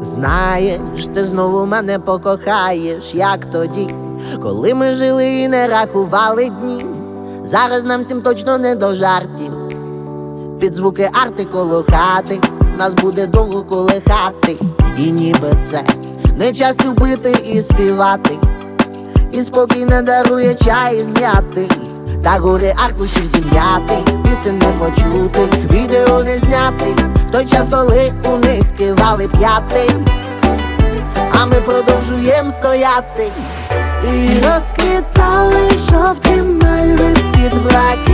Знаєш, ти знову мене покохаєш, як тоді, коли ми жили і не рахували дні. Зараз нам всім точно не до жартів. Під звуки арти коло хати, нас буде довго колихати. І ніби це не час любити і співати. І спокій не дарує чай зм'яти. Та гори аркушів зім'яти, пісень не почутих, відео не зняти. В той час, коли у них кивали п'яти, а ми продовжуємо стояти. І розквітали жовті мальви під блакитним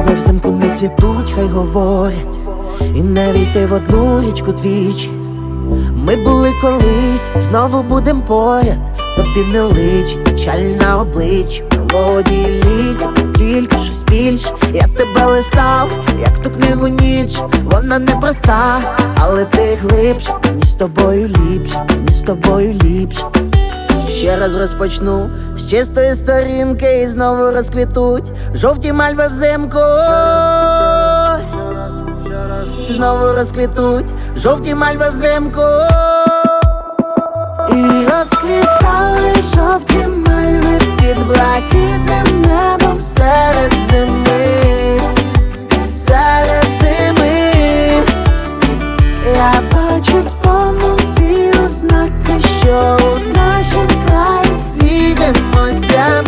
Мальви взимку не цвітуть, хай говорять, і не війти в одну річку двічі. Ми були колись, знову будем поряд, тобі не личить печаль на обличчі, мелодії літ, тільки щось більше. Я тебе листав, як ту книгу ніч, вона непроста, але ти глибше, мені з тобою ліпше, мені з тобою ліпше. Ще раз розпочну з чистої сторінки і знову розквітуть жовті мальви взимку. Знову розквітуть жовті мальви взимку. І розквітали жовті мальви під блакитним небом серед зими, серед зими. Я бачу що в нашім краї. Зійдемося